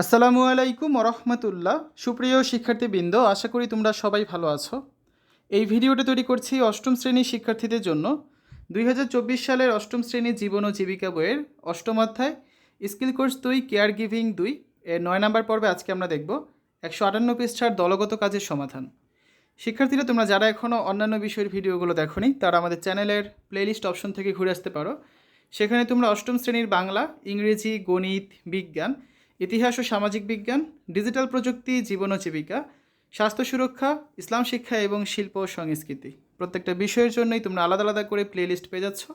আসসালামু আলাইকুম রহমতুল্লাহ সুপ্রিয় শিক্ষার্থীবৃন্দ, আশা করি তোমরা সবাই ভালো আছো। এই ভিডিওটা তৈরি করছি অষ্টম শ্রেণির শিক্ষার্থীদের জন্য। দুই হাজার চব্বিশ সালের অষ্টম শ্রেণির জীবন ও জীবিকা বইয়ের অষ্টম অধ্যায়, স্কিল কোর্স দুই কেয়ার গিভিং দুই, এর নয় নম্বর পর্বে আজকে আমরা দেখব একশো আটান্ন পৃষ্ঠার দলগত কাজের সমাধান। শিক্ষার্থীরা, তোমরা যারা এখনও অন্যান্য বিষয়ের ভিডিওগুলো দেখোনি, তারা আমাদের চ্যানেলের প্লেলিস্ট অপশন থেকে ঘুরে আসতে পারো। সেখানে তোমরা অষ্টম শ্রেণির বাংলা, ইংরেজি, গণিত, বিজ্ঞান ইতিহাস ও সামাজিক বিজ্ঞান, ডিজিটাল প্রযুক্তি, জীবন ও জীবিকা, স্বাস্থ্য সুরক্ষা, ইসলাম শিক্ষা এবং শিল্প ও সংস্কৃতি। প্রত্যেকটা বিষয়ের জন্যই তোমরা আলাদা আলাদা করে প্লেলিস্ট পেয়ে যাচ্ছ।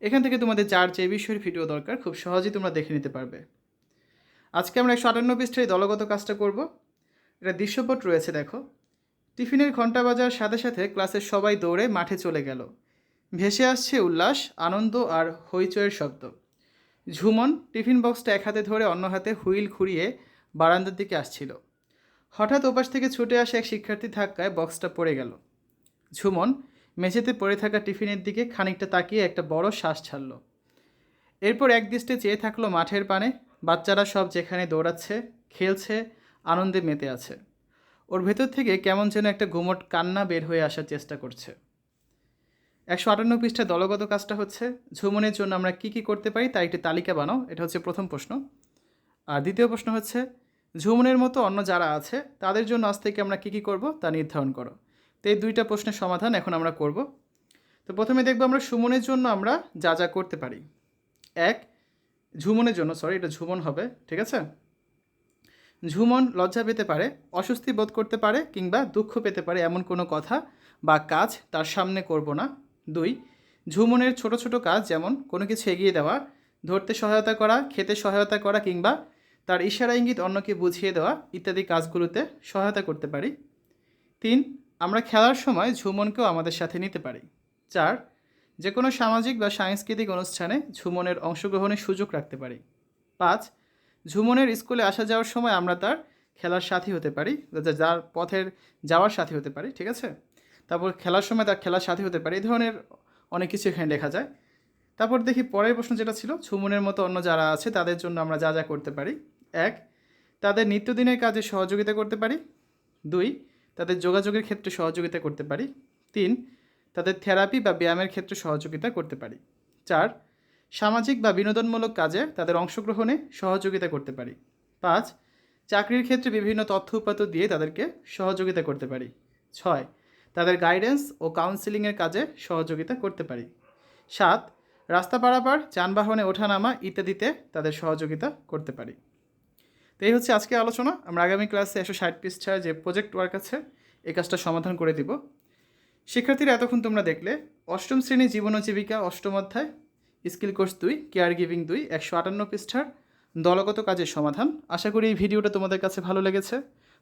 এখান থেকে তোমাদের যার যে বিষয়ের ভিডিও দরকার, খুব সহজেই তোমরা দেখে নিতে পারবে। আজকে আমরা একশো আটান্ন পৃষ্ঠায় দলগত কাজটা করব। এটা দৃশ্যপট রয়েছে, দেখো। টিফিনের ঘণ্টা বাজার সাথে সাথে ক্লাসের সবাই দৌড়ে মাঠে চলে গেল। ভেসে আসছে উল্লাস, আনন্দ আর হইচয়ের শব্দ। ঝুমন টিফিন বক্সটা এক হাতে ধরে অন্য হাতে হুইল ঘুরিয়ে বারান্দার দিকে আসছিল। হঠাৎ ওপাশ থেকে ছুটে আসে এক শিক্ষার্থী ধাক্কায় বক্সটা পড়ে গেল। ঝুমন মেঝেতে পড়ে থাকা টিফিনের দিকে খানিকটা তাকিয়ে একটা বড় শ্বাস ছাড়ল। এরপর এক দৃষ্টে চেয়ে থাকল মাঠের পানে, বাচ্চারা সব যেখানে দৌড়াচ্ছে, খেলছে, আনন্দে মেতে আছে। ওর ভেতর থেকে কেমন যেন একটা গুমট কান্না বের হয়ে আসার চেষ্টা করছে। একশো আটান্ন পৃষ্ঠা দলগত কাজটা হচ্ছে, ঝুমনের জন্য আমরা কী কী করতে পারি তার একটি তালিকা বানাও, এটা হচ্ছে প্রথম প্রশ্ন। আর দ্বিতীয় প্রশ্ন হচ্ছে, ঝুমনের মতো অন্য যারা আছে, তাদের জন্য আজ থেকে আমরা কী কী করব তা নির্ধারণ করো। তো এই দুইটা প্রশ্নের সমাধান এখন আমরা করব। তো প্রথমে দেখব আমরা সুমনের জন্য আমরা যা যা করতে পারি। এক, ঝুমনের জন্য সরি এটা ঝুমন হবে, ঠিক আছে? ঝুমন লজ্জা পেতে পারে, অস্বস্তি বোধ করতে পারে, কিংবা দুঃখ পেতে পারে এমন কোনো কথা বা কাজ তার সামনে করব না। দুই, ঝুমনের ছোট ছোট কাজ যেমন কোনো কিছু এগিয়ে দেওয়া, ধরতে সহায়তা করা, খেতে সহায়তা করা কিংবা তার ইশারা ইঙ্গিত অন্যকে বুঝিয়ে দেওয়া ইত্যাদি কাজগুলোতে সহায়তা করতে পারি। তিন, আমরা খেলার সময় ঝুমনকেও আমাদের সাথে নিতে পারি। চার যে কোনো সামাজিক বা সাংস্কৃতিক অনুষ্ঠানে ঝুমনের অংশগ্রহণের সুযোগ রাখতে পারি। পাঁচ, ঝুমনের স্কুলে আসা যাওয়ার সময় আমরা তার খেলার সাথী হতে পারি যার পথের যাওয়ার সাথী হতে পারি, ঠিক আছে? তারপর খেলার সময় তার খেলার সাথী হতে পারে, এই ধরনের অনেক কিছু এখানে লেখা যায়। তারপর দেখি পরের প্রশ্ন যেটা ছিল ঝুমনের মতো অন্য যারা আছে তাদের জন্য আমরা যা যা করতে পারি। এক, তাদের নিত্যদিনের কাজে সহযোগিতা করতে পারি। দুই, তাদের যোগাযোগের ক্ষেত্রে সহযোগিতা করতে পারি। তিন, তাদের থেরাপি বা ব্যায়ামের ক্ষেত্রে সহযোগিতা করতে পারি। চার, সামাজিক বা বিনোদনমূলক কাজে তাদের অংশগ্রহণে সহযোগিতা করতে পারি। পাঁচ, চাকরির ক্ষেত্রে বিভিন্ন তথ্য উপাত্ত দিয়ে তাদেরকে সহযোগিতা করতে পারি। ছয় তাদের গাইডেন্স ও কাউন্সিলিংয়ের কাজে সহযোগিতা করতে পারি। সাত, রাস্তা পারাপার, যানবাহনে ওঠানামা ইত্যাদিতে তাদের সহযোগিতা করতে পারি। তো এই হচ্ছে আজকে আলোচনা। আমরা আগামী ক্লাসে একশো ষাট পৃষ্ঠার যে প্রজেক্ট ওয়ার্ক আছে, এই কাজটা সমাধান করে দিব। শিক্ষার্থীরা এতক্ষণ তোমরা দেখলে, অষ্টম শ্রেণি জীবন ও জীবিকা, অষ্টম অধ্যায় স্কিল কোর্স দুই কেয়ার গিভিং দুই, একশো আটান্ন পৃষ্ঠার দলগত কাজের সমাধান। আশা করি এই ভিডিওটা তোমাদের কাছে ভালো লেগেছে।